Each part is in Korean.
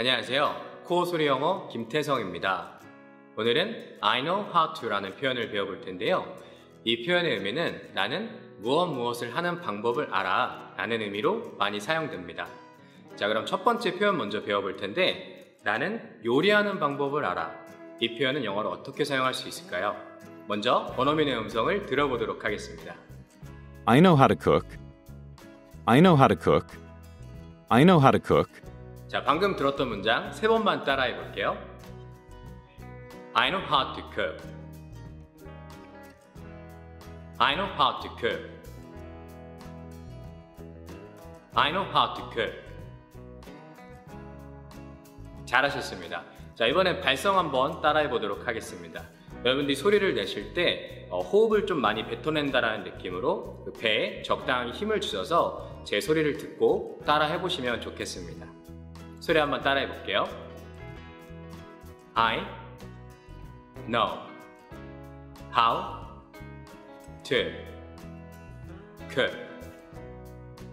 안녕하세요. 코어 소리 영어 김태성입니다. 오늘은 I know how to라는 표현을 배워볼 텐데요. 이 표현의 의미는 나는 무엇 무엇을 하는 방법을 알아 라는 의미로 많이 사용됩니다. 자, 그럼 첫 번째 표현 먼저 배워볼 텐데 나는 요리하는 방법을 알아. 이 표현은 영어로 어떻게 사용할 수 있을까요? 먼저 원어민의 음성을 들어보도록 하겠습니다. I know how to cook. I know how to cook. I know how to cook. 자, 방금 들었던 문장 세 번만 따라해 볼게요. I know how to cook. I know how to cook. I know how to cook. 잘하셨습니다. 자, 이번엔 발성 한번 따라해 보도록 하겠습니다. 여러분들이 소리를 내실 때 어, 호흡을 좀 많이 뱉어낸다라는 느낌으로 그 배에 적당히 힘을 주셔서 제 소리를 듣고 따라 해보시면 좋겠습니다. 소리 한번 따라해 볼게요. I know how to cook.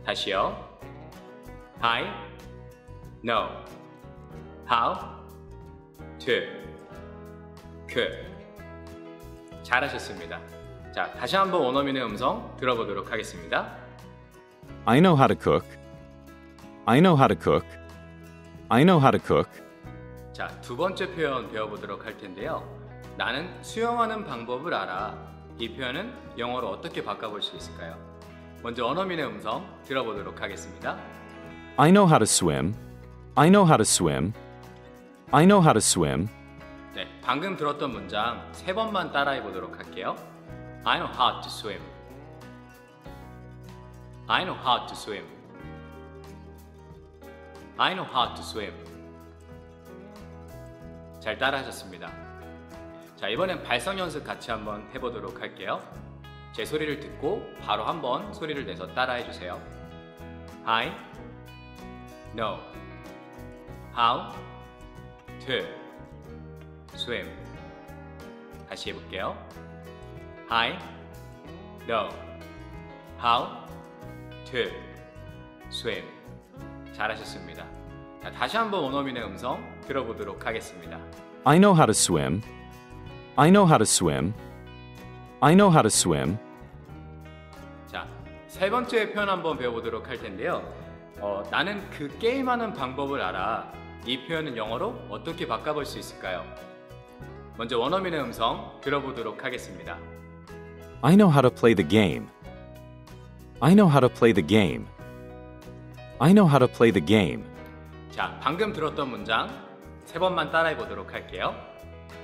다시요. I know how to cook. 잘하셨습니다. 자, 다시 한번 원어민의 음성 들어보도록 하겠습니다. I know how to cook. I know how to cook. I know how to cook. 자, 두 번째 표현 배워보도록 할 텐데요. 나는 수영하는 방법을 알아. 이 표현은 영어로 어떻게 바꿔볼 수 있을까요? 먼저 원어민의 음성 들어보도록 하겠습니다. I know how to swim. I know how to swim. I know how to swim. 네, 방금 들었던 문장 세 번만 따라해 보도록 할게요. I know how to swim. I know how to swim. I know how to swim. 잘 따라하셨습니다. 자, 이번엔 발성 연습 같이 한번 해보도록 할게요. 제 소리를 듣고 바로 한번 소리를 내서 따라해 주세요. I know how to swim. 다시 해볼게요. I know how to swim. 잘하셨습니다. 자, 다시 한번 원어민의 음성 들어보도록 하겠습니다. I know how to swim. I know how to swim. I know how to swim. 자, 세 번째 표현 한번 배워보도록 할 텐데요. 어, 나는 그 게임하는 방법을 알아. 이 표현은 영어로 어떻게 바꿔볼 수 있을까요? 먼저 원어민의 음성 들어보도록 하겠습니다. I know how to play the game. I know how to play the game. I know how to play the game. 자, 방금 들었던 문장 세 번만 따라해 보도록 할게요.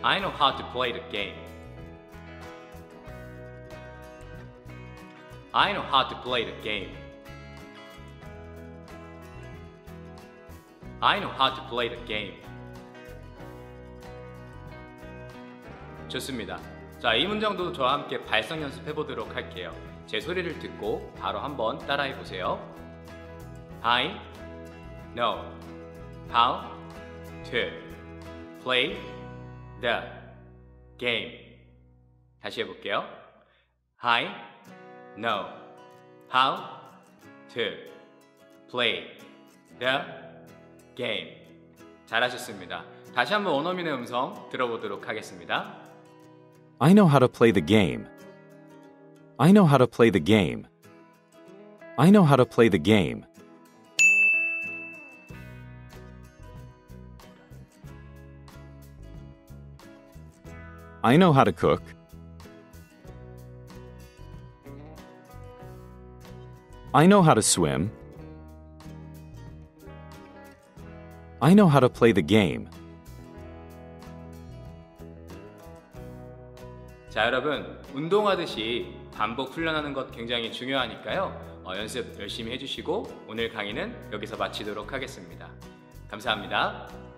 I know how to play the game. I know how to play the game. I know how to play the game. 좋습니다. 자, 이 문장도 저와 함께 발성 연습해 보도록 할게요. 제 소리를 듣고 바로 한번 따라해 보세요. I know how to play the game. 다시 해볼게요. I know how to play the game. 잘하셨습니다. 다시 한번 원어민의 음성 들어보도록 하겠습니다. I know how to play the game. I know how to play the game. I know how to play the game. I know how to cook. I know how to swim. I know how to play the game. 자, 여러분, 운동하듯이 반복 훈련하는 것 굉장히 중요하니까요. 어, 연습 열심히 해주시고 오늘 강의는 여기서 마치도록 하겠습니다. 감사합니다.